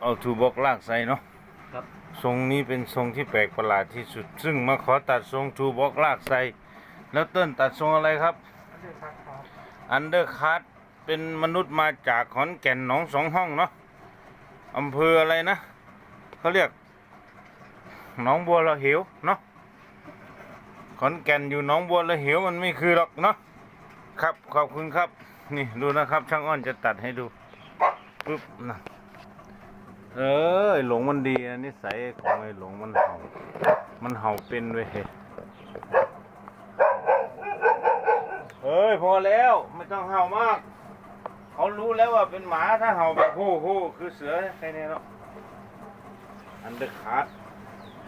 เอาทูบ็อกลากใส่เนาะครับ ทรงนี้เป็นทรงที่แปลกประหลาดที่สุด ซึ่งมาขอตัดทรงทูบ็อกลากใส่แล้วเต้นตัดทรงอะไรครับ อันเดอร์คัตเป็นมนุษย์มาจากขอนแก่นหนองสองห้องเนาะอำเภออะไรนะเขาเรียกหนองบัวละเหวเนาะขอนแก่นอยู่หนองบัวละเหวมันไม่คือหรอกเนาะครับขอบคุณครับ นี่ดูนะครับ ช่างอ้อนจะตัดให้ดูปึ๊บนะ เออไอ้หลงมันดีนะนิสัยของไอ้หลงมันเห่า มันเห่าเป็นเว้ยเฮ้ยพอแล้วไม่ต้องเห่ามาก เขารู้แล้วว่าเป็นหมาถ้าเห่าแบบโฮ่โฮ่คือเสือใครเนี่ยเนาะอันเดอร์คัท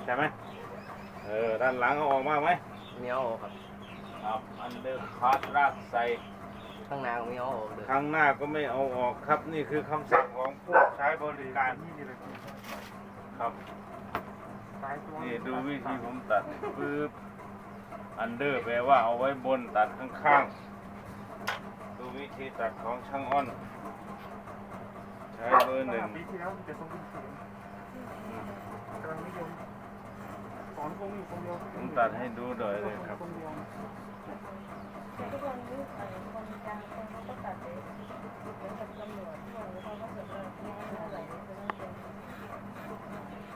ใช่ไหมเออด้านหลังเอาออกมาไหมไม่เอาออกครับครับอันเดอร์คัทรากใส่ ข้างหน้าก็ไม่เอาออกเลยข้างหน้าก็ไม่เอาออกครับนี่คือคำสั่งของผู้ใช้บริการครับ นี่ดูวิธีผมตัดปึ๊บอันเดอร์แปลว่าเอาไว้บนตัดข้างๆ ดูวิธีตัดของช่างอ้อน ใช้เบอร์หนึ่งปีที่แล้วมันจะทรงเป็นเสียงอืมกำลังนิยมสอนคงอยู่คนเดียวผมตัดให้ดูหน่อยเลยครับคนเดียว ทุกวันนี้ไอ้คนกางคนเขาก็ตัดเลยเหมือนกับตำรวจที่ว่าเขาก็เกิดว่าไม่ให้อะไรจะต้องเป็น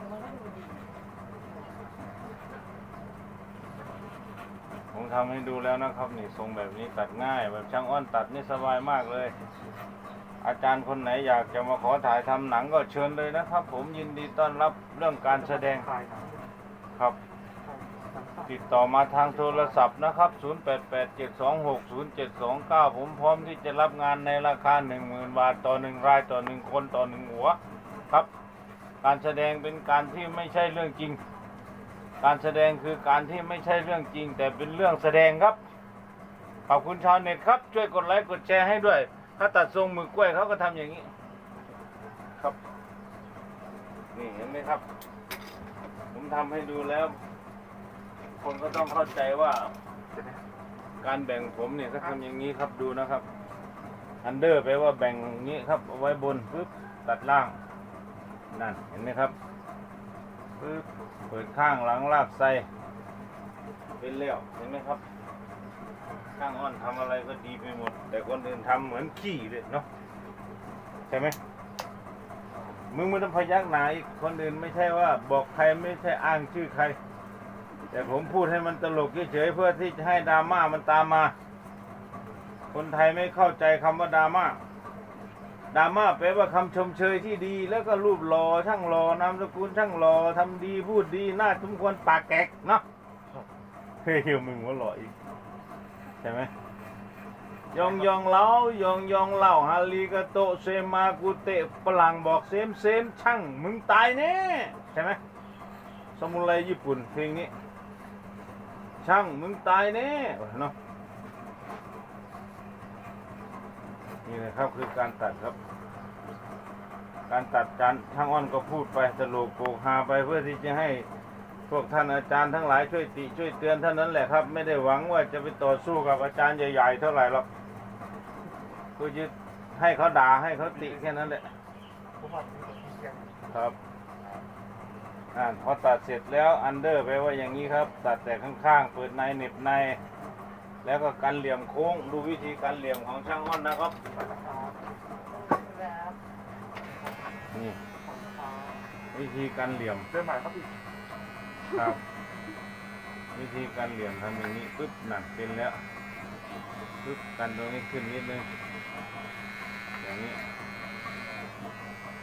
มันก็ดูดีผมทำให้ดูแล้วนะครับ นี่ทรงแบบนี้ตัดง่าย แบบช่างอ้อนตัดนี่สบายมากเลย อาจารย์คนไหนอยากจะมาขอถ่ายทำหนังก็เชิญเลยนะครับ ผมยินดีต้อนรับเรื่องการแสดงครับ ติดต่อมาทางโทรศัพท์นะครับ 0887260729 ผมพร้อมที่จะรับงานในราคา 10,000 บาทต่อหนึ่งรายต่อหนึ่งคนต่อหนึ่งหัวครับ การแสดงเป็นการที่ไม่ใช่เรื่องจริง การแสดงคือการที่ไม่ใช่เรื่องจริง แต่เป็นเรื่องแสดงครับ ขอบคุณชาวเน็ตครับ ช่วยกดไลค์กดแชร์ให้ด้วย ถ้าตัดทรงมือกล้วยเขาก็ทำอย่างนี้ ครับ นี่เห็นไหมครับ ผมทำให้ดูแล้ว คนก็ต้องเข้าใจว่า การแบ่งผมเนี่ยก็ทำอย่างนี้ครับดูนะครับ อันเดอร์แปลว่าแบ่งอย่างนี้ครับเอาไว้บนปึ๊บตัดล่างนั่นเห็นไหมครับปึ๊บเปิดข้างหลังลากไส้เป็นเลี้ยวเห็นไหมครับ ข้างอ้อนทำอะไรก็ดีไปหมด แต่คนอื่นทำเหมือนขี้เลยเนาะใช่ไหมมึงไม่ต้องพยักหน้าอีกคนอื่นไม่ใช่ว่าบอกใครไม่ใช่อ้างชื่อใคร แต่ผมพูดให้มันตลกเฉยๆเพื่อที่จะให้ดราม่ามันตามมา คนไทยไม่เข้าใจคำว่าดราม่าดราม่าแปลว่าคำชมเชยที่ดี แล้วก็รูปหล่อช่างหล่อนามสกุลช่างหล่อทำดีพูดดีน่าสมควรปากแกกเนาะเฮ้ยมึงหัวหล่ออีกใช่ไหมยองยองเล้ายองยองเล่าฮาลีกาโตเซมากุเตะฝรั่งบอกเซมเซมช่างมึงตายแน่ใช่ไหมสมุไรญี่ปุ่นเพลงนี้ ช่างมึงตายแน่เนาะนี่นะครับคือการตัดครับ การตัดจานช่างอ้อนก็พูดไปตลกโกฮาไปเพื่อที่จะให้พวกท่านอาจารย์ทั้งหลายช่วยติช่วยเตือนเท่านั้นแหละครับ ไม่ได้หวังว่าจะไปต่อสู้กับอาจารย์ใหญ่ๆเท่าไหร่หรอกก็จะให้เขาด่าให้เขาติแค่นั้นแหละครับ อ่าพอตัดเสร็จแล้วอันเดอร์แปลว่าอย่างนี้ครับ ตัดแต่ข้างๆ เปิดในเหน็บใน แล้วก็กันเหลี่ยมโค้ง ดูวิธีการเหลี่ยมของช่างอ้อนนะครับครับนี่ วิธีการเหลี่ยมเดินใหม่ครับพี่ครับ วิธีการเหลี่ยมทำอย่างนี้ปึ๊บนั่นเป็นแล้วปึ๊บกันตรงนี้ขึ้นนิดนึงอย่างนี้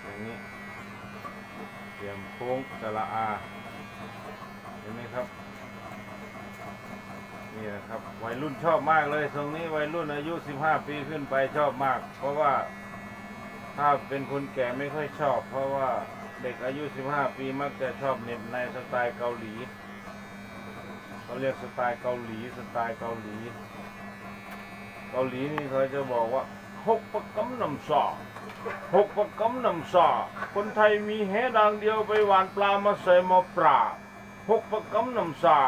อย่างนี้เห ลี่ยมโค้งสระอา เห็นไหมครับ นี่นะครับ วัยรุ่นชอบมากเลยทรงนี้วัยรุ่นอายุ 15 ปีขึ้นไปชอบมาก เพราะว่าถ้าเป็นคนแก่ไม่ค่อยชอบ เพราะว่าเด็กอายุ 15 ปีมักจะชอบเน็บในสไตล์เกาหลีเขาเรียกสไตล์เกาหลีสไตล์เกาหลี เกาหลีนี่เขาจะบอกว่า หกประกำนำซอหกประกำนำซอคนไทยมีแหดังเดียวไปหวานปลามาใส่มอปลาหกประกำนำซา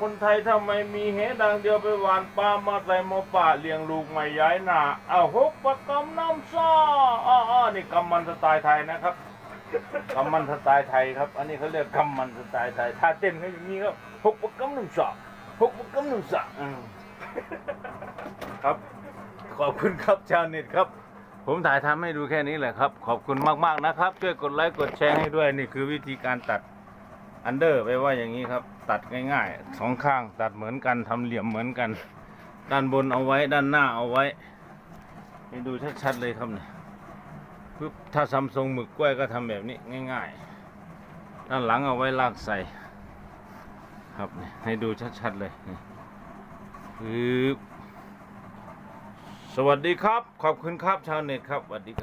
คนไทยทำไมมีแหดังเดียวไปหวานปลามาใส่หมอปลาเลี้ยงลูกไม่ย้ายหน้าอ้าหกประกำนำซาอ้ออ้อนี่กำมันสไตล์ไทยนะครับกำมันสไตล์ไทยครับ อันนี้เขาเรียกกำมันสไตล์ไทยท่าเต้นก็อย่างนี้ครับหกปกกำนึ่งสอหกปกกำนึ่งสอครับ ขอบคุณครับชาวเน็ตครับ ผมถ่ายทำให้ดูแค่นี้แหละครับ ขอบคุณมากๆนะครับ ช่วยกดไลค์กดแชร์ให้ด้วยนี่คือวิธีการตัดอันเดอร์ไปว่าอย่างนี้ครับ ตัดง่ายๆสองข้างตัดเหมือนกันทำเหลี่ยมเหมือนกัน ด้านบนเอาไว้ด้านหน้าเอาไว้ให้ดูชัดๆเลยครับเนี่ยปึ๊บถ้าซัมซุงหมึกกล้วยก็ทำแบบนี้ง่าย ๆ ด้านหลังเอาไว้ลากใส่ครับนี่ให้ดูชัดๆเลยปึ๊บ สวัสดีครับ ขอบคุณครับชาวเน็ตครับสวัสดีครับ